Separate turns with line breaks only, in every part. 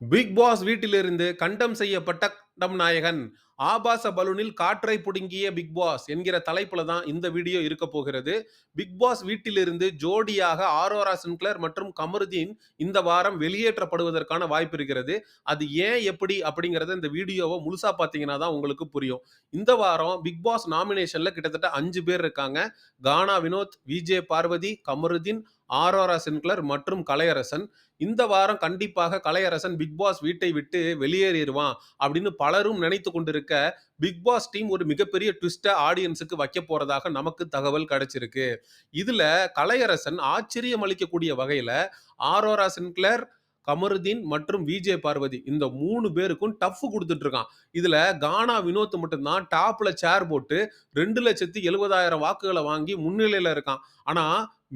Big pass வீட்டிலிருந்து கண்டம் செய்யப்பட்ட கண்டம் நாயகன். ஆபாச பலூனில் காற்றை புடுங்கிய பிக் பாஸ் என்கிற தலைப்புல தான் இந்த வீடியோ இருக்க போகிறது. பிக் பாஸ் வீட்டிலிருந்து ஜோடியாக ஆரோரா சின்க்ளர் மற்றும் கமருதீன் இந்த வாரம் வெளியேற்றப்படுவதற்கான வாய்ப்பு இருக்கிறது. அது ஏன் எப்படி அப்படிங்கறத இந்த வீடியோவை முழுசா பார்த்தீங்கன்னா தான் உங்களுக்கு புரியும். இந்த வாரம் பிக் பாஸ் நாமினேஷன்ல கிட்டத்தட்ட அஞ்சு பேர் இருக்காங்க. Gana Vinoth VJ Parvathi Kamarudheen Aurora Sinclair மற்றும் கலையரசன் இந்த வாரம் கண்டிப்பாக கலையரசன் பிக் பாஸ் வீட்டை விட்டு வெளியேறிடுவான் அப்படின்னு பலரும் நினைத்து கொண்டிருக்க பிக் பாஸ் டீம் ஒரு மிகப்பெரிய ட்விஸ்ட்டை ஆடியன்ஸுக்கு வைக்க போறதாக நமக்கு தகவல் கிடைச்சிருக்கு. இதுல கலையரசன் ஆச்சரியம் அளிக்கக்கூடிய வகையில ஆரோரா சின்க்ளர் கமருதீன் மற்றும் விஜே பார்வதி. இந்த மூணு பேருக்கும் டஃப் கொடுத்துட்டு இருக்கான் இதுல கானா வினோத் மட்டும்தான் டாப்ல சேர் போட்டு ரெண்டு லட்சத்தி எழுபதாயிரம் வாக்குகளை வாங்கி முன்னிலையில இருக்கான். ஆனா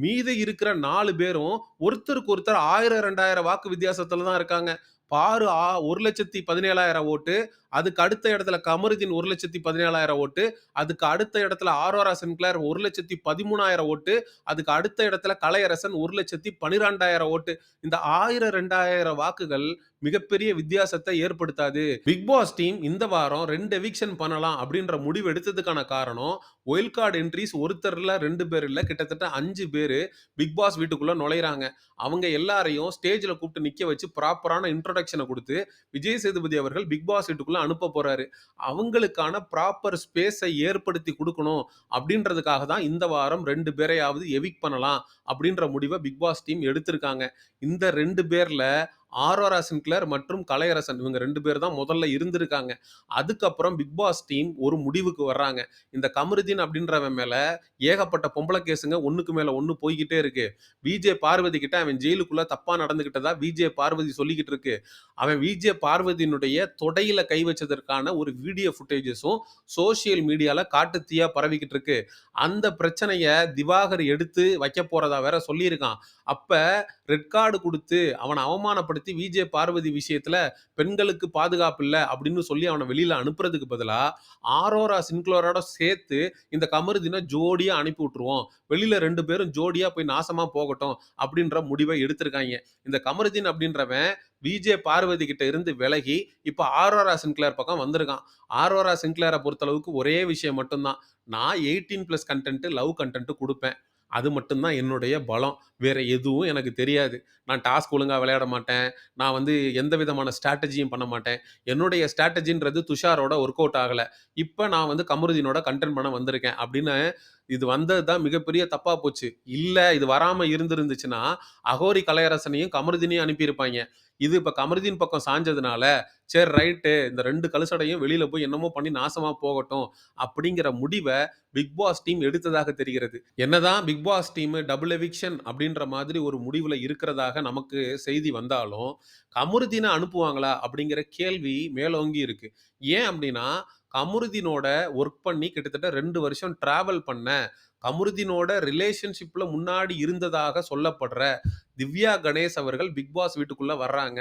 மீதி இருக்கிற நாலு பேரும் ஒருத்தருக்கு ஒருத்தர் ஆயிரம் ரெண்டாயிரம் வாக்கு வித்தியாசத்துல தான் இருக்காங்க. பாரு ஆ ஒரு லட்சத்தி பதினேழாயிரம் ஓட்டு அதுக்கு அடுத்த இடத்துல கமருதீன் ஒரு லட்சத்தி பதினேழாயிரம் ஓட்டு அதுக்கு அடுத்த இடத்துல ஆரோரா சென்க்ளர் ஒரு லட்சத்தி பதிமூணாயிரம் ஓட்டு அதுக்கு அடுத்த இடத்துல கலையரசன் ஒரு லட்சத்தி பனிரெண்டாயிரம் ஓட்டு. இந்த ஆயிரம் ரெண்டாயிரம் வாக்குகள் மிகப்பெரிய வித்தியாசத்தை ஏற்படுத்தாது. பிக் பாஸ் டீம் இந்த வாரம் ரெண்டு எவிக்ஷன் பண்ணலாம் அப்படின்ற முடிவு எடுத்ததுக்கான காரணம் ஒயில் கார்டு என்ட்ரிஸ் ஒருத்தர்ல ரெண்டு பேர் இல்லை கிட்டத்தட்ட அஞ்சு பேர் பிக் பாஸ் வீட்டுக்குள்ள நுழையிறாங்க. அவங்க எல்லாரையும் ஸ்டேஜில் கூப்பிட்டு நிற்க வச்சு ப்ராப்பரான இன்ட்ரோடக்ஷனை கொடுத்து விஜய் சேதுபதி அவர்கள் பிக் பாஸ் வீட்டுக்குள்ள அனுப்ப போறாரு. அவங்களுக்கான ப்ராப்பர் ஸ்பேஸை ஏற்படுத்தி கொடுக்கணும் அப்படின்றதுக்காக தான் இந்த வாரம் ரெண்டு பேரையாவது எவிக் பண்ணலாம் அப்படின்ற முடிவை பிக் பாஸ் டீம் எடுத்திருக்காங்க. இந்த ரெண்டு பேர்ல ஆரோரா சின்க்ளர் மற்றும் கலையரசன் இவங்க ரெண்டு பேர் தான் முதல்ல இருந்திருக்காங்க. அதுக்கப்புறம் பிக் பாஸ் டீம் ஒரு முடிவுக்கு வர்றாங்க. இந்த கமருதீன் அப்படின்றவன் மேல ஏகப்பட்ட பொம்பளை கேஸுங்க ஒன்றுக்கு மேல ஒன்று போய்கிட்டே இருக்கு. விஜே பார்வதி கிட்ட அவன் ஜெயிலுக்குள்ள தப்பா நடந்துகிட்டதா விஜே பார்வதி சொல்லிக்கிட்டு இருக்கு. அவன் விஜே பார்வதியினுடைய தொடையில கை வச்சதற்கான ஒரு வீடியோ ஃபுட்டேஜஸும் சோசியல் மீடியால காட்டுத்தீயா பரவிக்கிட்டு இருக்கு. அந்த பிரச்சனையை திவாகர் எடுத்து வைக்க போறதா வேற சொல்லியிருக்கான். அப்ப ரெட் கார்டு கொடுத்து அவனை அவமானப்படுத்தி விஜே பார்வதி விஷயத்துல பெண்களுக்கு பாதுகாப்பு இல்லை அப்படின்னு சொல்லி அவனை வெளியில அனுப்புறதுக்கு பதிலாக ஆரோரா சின்க்ளோரோட சேர்த்து இந்த கமருதினை ஜோடியா அனுப்பி விட்டுருவோம். வெளியில ரெண்டு பேரும் ஜோடியா போய் நாசமா போகட்டும் அப்படின்ற முடிவை எடுத்திருக்காங்க. இந்த கமருதீன் அப்படின்றவன் விஜே பார்வதி கிட்ட இருந்து விலகி இப்போ ஆரோரா சின்க்ளேர் பக்கம் வந்திருக்கான். ஆரோரா சின்க்ளேரை பொறுத்தளவுக்கு ஒரே விஷயம் மட்டும்தான். நான் eighteen plus content love content கொடுப்பேன். அது மட்டும்தான் என்னுடைய பலம். வேற எதுவும் எனக்கு தெரியாது. நான் டாஸ்க் ஒழுங்காக விளையாட மாட்டேன். நான் வந்து எந்த விதமான ஸ்ட்ராட்டஜியும் பண்ண மாட்டேன். என்னுடைய ஸ்ட்ராட்டஜின்றது துஷாரோட ஒர்க் அவுட் ஆகலை. இப்போ நான் வந்து கமருதீனோட கண்டென்ட் பண்ண வந்திருக்கேன் அப்படின்னு இது வந்தது தான் மிகப்பெரிய தப்பாக போச்சு. இல்லை இது வராமல் இருந்திருந்துச்சுன்னா அகோரி கலையரசனையும் கமருதீனையும் அனுப்பியிருப்பாங்க. இது இப்போ கமருதீன் பக்கம் சாஞ்சதுனால சரி ரைட்டு இந்த ரெண்டு கழுசடையும் வெளியில் போய் என்னமோ பண்ணி நாசமாக போகட்டும் அப்படிங்கிற முடிவை பிக் பாஸ் டீம் எடுத்ததாக தெரிகிறது. என்னதான் Bigg Boss team double eviction அப்படின்ற மாதிரி ஒரு முடிவில் இருக்கிறதாக நமக்கு செய்தி வந்தாலும் கமருதீனை அனுப்புவாங்களா அப்படிங்கிற கேள்வி மேலோங்கி இருக்கு. ஏன் அப்படின்னா கமருதீனோட ஒர்க் பண்ணி கிட்டத்தட்ட ரெண்டு வருஷம் டிராவல் பண்ண கமருதீனோட ரிலேஷன்ஷிப்பில் முன்னாடி இருந்ததாக சொல்லப்படுற திவ்யா கணேஷ் அவர்கள் பிக் பாஸ் வீட்டுக்குள்ள வர்றாங்க.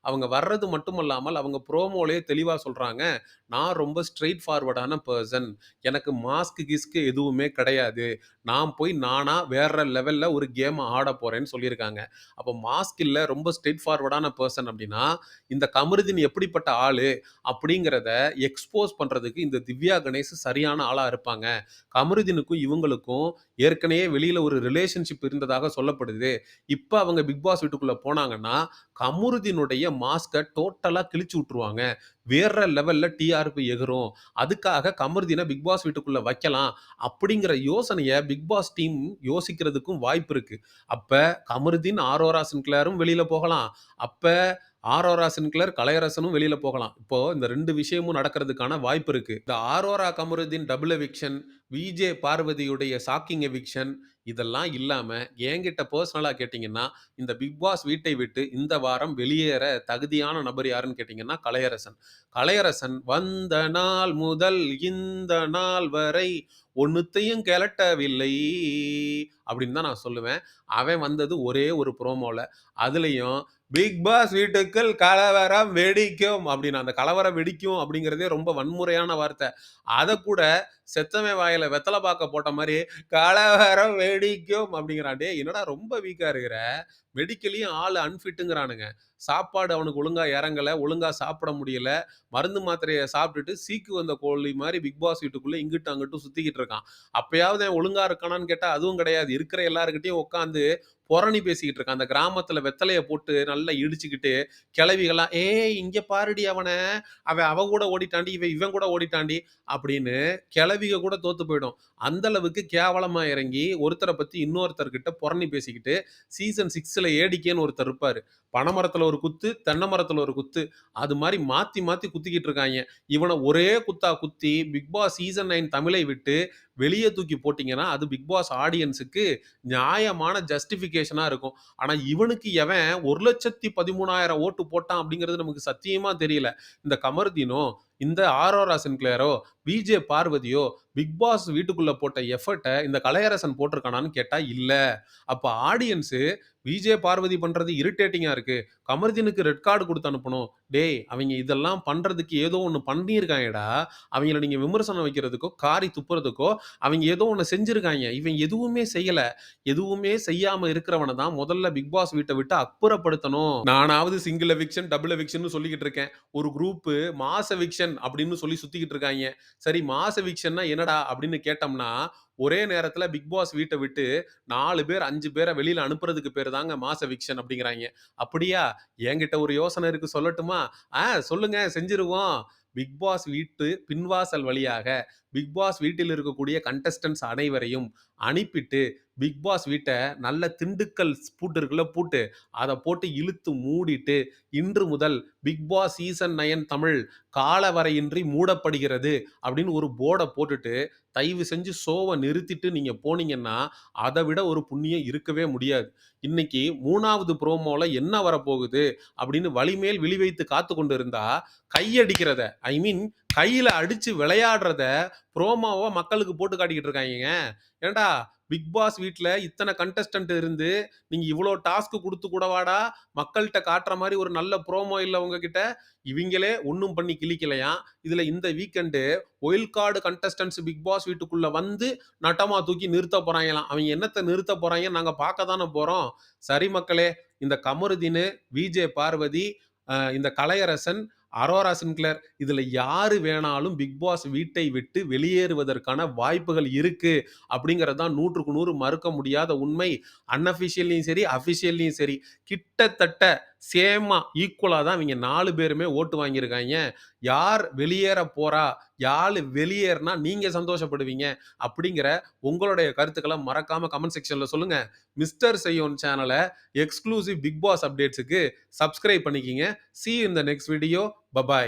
அவங்க வர்றது மட்டும் இல்லாமல் அவங்க ப்ரோமோலே தெளிவாக சொல்கிறாங்க நான் ரொம்ப ஸ்ட்ரெயிட் ஃபார்வர்டான பர்சன். எனக்கு மாஸ்க் கிஸ்க்கு எதுவுமே கிடையாது. நான் போய் நானா வேற லெவலில் ஒரு கேம் ஆட போகிறேன்னு சொல்லியிருக்காங்க. அப்போ மாஸ்க் இல்லை ரொம்ப ஸ்ட்ரெயிட் ஃபார்வர்டான பர்சன் அப்படின்னா இந்த கமருதின் எப்படிப்பட்ட ஆள் அப்படிங்கிறத எக்ஸ்போஸ் பண்ணுறதுக்கு இந்த திவ்யா கணேஷ் சரியான ஆளாக இருப்பாங்க. கமருதினுக்கும் இவங்களுக்கும் ஏற்கனவே வெளியில் ஒரு ரிலேஷன்ஷிப் இருந்ததாக சொல்லப்படுது. இப்போ அவங்க பிக் பாஸ் வீட்டுக்குள்ளே போனாங்கன்னா கமருதினுடைய மாஸ்கை டோட்டலாக கிழிச்சு விட்டுருவாங்க. வேற லெவலில் டிஆர்பி எகுரும் அதுக்காக கமருதீனை பிக் பாஸ் வீட்டுக்குள்ளே வைக்கலாம் அப்படிங்கிற யோசனையை பிக் பாஸ் டீம் யோசிக்கிறதுக்கும் வாய்ப்பு இருக்கு. அப்ப கமருதீன் ஆரோரா சின்க்ளேரும் வெளியில் போகலாம். அப்ப ஆரோரா சின்க்ளர் கலையரசனும் வெளியில போகலாம். இப்போ இந்த ரெண்டு விஷயமும் நடக்கிறதுக்கான வாய்ப்பு இருக்கு. இந்த Aurora Kamarudheen double eviction VJ பார்வதியுடைய shocking eviction இதெல்லாம் இல்லாம என்கிட்ட பர்சனலா கேட்டிங்கன்னா இந்த பிக் பாஸ் வீட்டை விட்டு இந்த வாரம் வெளியேற தகுதியான நபர் யாருன்னு கேட்டிங்கன்னா கலையரசன். கலையரசன் வந்த நாள் முதல் இந்த நாள் வரை ஒன்றுத்தையும் கிளட்டவில்லை அப்படின்னு தான் நான் சொல்லுவேன். அவன் வந்தது ஒரே ஒரு ப்ரோமோவில் அதுலேயும் பிக் பாஸ் வீட்டுக்குள் கலவரம் வெடிக்கும் அப்படின்னு. அந்த கலவரம் வெடிக்கும் அப்படிங்கிறதே ரொம்ப வன்முறையான வார்த்தை. அதை கூட செத்தமே வாயில வெத்தலை பார்க்க போட்ட மாதிரி கலவரம் வெடிக்கும் அப்படிங்கிறான்டே என்னடா ரொம்ப வீக்காக இருக்கிற? மெடிக்கலையும் ஆள் அன்ஃபிட்டுங்கிறானுங்க. சாப்பாடு அவனுக்கு ஒழுங்கா இறங்கல, ஒழுங்கா சாப்பிட முடியல. மருந்து மாத்திரையை சாப்பிட்டுட்டு சீக்கு வந்த கோழி மாதிரி பிக் பாஸ் வீட்டுக்குள்ள இங்கிட்டும், அங்கிட்டும் சுத்திக்கிட்டு இருக்கான். அப்பயாவது ஒழுங்காக ஒழுங்கா இருக்கானான்னு கேட்டா அதுவும் கிடையாது. இருக்கிற எல்லாருக்கிட்டையும் உட்காந்து புறணி பேசிக்கிட்டு இருக்கான். அந்த கிராமத்துல வெத்தலையை போட்டு நல்லா இடிச்சுக்கிட்டு, கிளவிகளாம் "ஏய் இங்க பாருடி அவனை அவன் அவ கூட ஓடிட்டாண்டி இவன் இவன் கூட ஓடிட்டாண்டி அப்படின்னு கிளவிக கூட தோத்து போயிடும். அந்த அளவுக்கு கேவலமா இறங்கி ஒருத்தரை பத்தி இன்னொருத்தர்கிட்ட புரணி பேசிக்கிட்டு, சீசன் சிக்ஸ்ல ஏடிக்கேன்னு ஒருத்தர் இருப்பாரு. பனைமரத்துல ஒரு குத்து, தென்னை மரத்துல ஒரு குத்து. அது மாதிரி மாத்தி மாத்தி குத்திக்கிட்டு இருக்காங்க இவனை ஒரே குத்தா குத்தி பிக் பாஸ் சீசன் நைன் தமிழை விட்டு வெளியே தூக்கி போட்டிங்கன்னா அது பிக் பாஸ் ஆடியன்ஸுக்கு நியாயமான ஜஸ்டிஃபிகேஷனாக இருக்கும். ஆனால் இவனுக்கு எவன் 1,13,000 ஓட்டு போட்டான் அப்படிங்கிறது நமக்கு சத்தியமாக தெரியல. இந்த கமர்தீனும் இந்த ஆரோரா சின்க்ளேரோ, விஜே பார்வதியோ பிக் பாஸ் வீட்டுக்குள்ளே போட்ட எஃபர்ட்டை இந்த கலையரசன் போட்டிருக்கானான்னு கேட்டால் இல்லை அப்போ ஆடியன்ஸு விஜே பார்வதி பண்ணுறது இரிட்டேட்டிங்காக இருக்குது கமர்தீனுக்கு ரெட் கார்டு கொடுத்து அனுப்பணும். டேய் அவங்க இதெல்லாம் பண்ணுறதுக்கு ஏதோ ஒன்று பண்ணியிருக்காங்கடா அவங்கள நீங்கள் விமர்சனம் வைக்கிறதுக்கோ, காரி துப்புறதுக்கோ அவங்க ஏதோ ஒன்று செஞ்சுருக்காங்க இவன் எதுவுமே செய்யலை எதுவுமே செய்யாமல் இருக்கிறவனை தான் முதல்ல பிக் பாஸ் வீட்டை விட்டு அப்புறப்படுத்தணும். நானாவது சிங்கிள் எவிக்ஷன், டபுள் எவிக்ஷன் சொல்லிக்கிட்டு இருக்கேன். ஒரு குரூப்பு மாச எவிக்ஷன் அப்படின்னு சொல்லி சுத்திக்கிட்டு இருக்காங்க சரி மாச விக்ஷன்னா என்னடா அப்படின்னு கேட்டோம்னா, ஒரே நேரத்துல பிக் பாஸ் வீட்டை விட்டு நாலு பேர், அஞ்சு பேரை வெளியில அனுப்புறதுக்கு பேர் தாங்க மாச விக்ஷன் அப்படிங்கிறாங்க அப்படியா? என்கிட்ட ஒரு யோசனை இருக்கு சொல்லட்டுமா? ஆ சொல்லுங்க செஞ்சுருவோம். பிக் பாஸ் வீட்டு பின்வாசல் வழியாக பிக் பாஸ் வீட்டில் இருக்கக்கூடிய கண்டஸ்டன்ஸ் அனைவரையும் அனுப்பிட்டு, பிக் பாஸ் வீட்டை நல்ல திண்டுக்கல் பூட்டு இருக்குல்ல பூட்டு, அதை போட்டு இழுத்து மூடிட்டு, இன்று முதல் Bigg Boss season nine Tamil காலவரையின்றி மூடப்படுகிறது அப்படின்னு ஒரு போர்டை போட்டுட்டு, தயவு செஞ்சு ஷோவை நிறுத்திட்டு நீங்க போனீங்கன்னா, அதை விட ஒரு புண்ணியம் இருக்கவே முடியாது. இன்னைக்கு மூணாவது ப்ரோமோல என்ன வரப்போகுது அப்படின்னு வலிமேல் விழி வைத்து காத்து கொண்டு இருந்தா, கையடிக்கிறத ஐ மீன் கையில் அடித்து விளையாடுறத ப்ரோமோவை மக்களுக்கு போட்டு காட்டிக்கிட்டு இருக்காங்க ஏன்டா பிக் பாஸ் வீட்டில் இத்தனை கண்டஸ்டன்ட் இருந்து, நீங்கள் இவ்வளோ டாஸ்க் கொடுத்து கூடவாடா மக்கள்கிட்ட காட்டுற மாதிரி ஒரு நல்ல ப்ரோமோ இல்லை உங்ககிட்ட? இவங்களே ஒன்றும் பண்ணி கிழிக்கலையாம். இதில் இந்த weekend wild card contestants Bigg Boss வீட்டுக்குள்ளே வந்து நட்டமாக தூக்கி நிறுத்த போகிறாங்களாம் அவங்க என்னத்த நிறுத்த போகிறாங்க நாங்கள் பார்க்க தானே போகிறோம் சரி மக்களே, இந்த கமருதீனு, விஜே பார்வதி, இந்த கலையரசன், அரோரா சின்க்ளர் இதில் யார் வேணாலும் பிக் பாஸ் வீட்டை விட்டு வெளியேறுவதற்கான வாய்ப்புகள் இருக்கு. அப்படிங்கிறது தான் 100க்கு 100 மறுக்க முடியாத உண்மை. அன்அஃபிஷியல்லையும் சரி, அஃபிஷியல்லையும் சரி கிட்டத்தட்ட சேமா ஈக்குவலாக தான் இவங்க நாலு பேருமே ஓட்டு வாங்கியிருக்காங்க யார் வெளியேற போறா? யார் வெளியேறுனா நீங்க சந்தோஷப்படுவீங்க? அப்படிங்கிற உங்களுடைய கருத்துக்களை மறக்காம கமெண்ட் செக்ஷன்ல சொல்லுங்க. மிஸ்டர் செய்யோன் சேனலை எக்ஸ்க்ளூசிவ் பிக் பாஸ் அப்டேட்ஸுக்கு சப்ஸ்கிரைப் பண்ணிக்கங்க. சி இந்த த நெக்ஸ்ட் வீடியோ. பபாய்.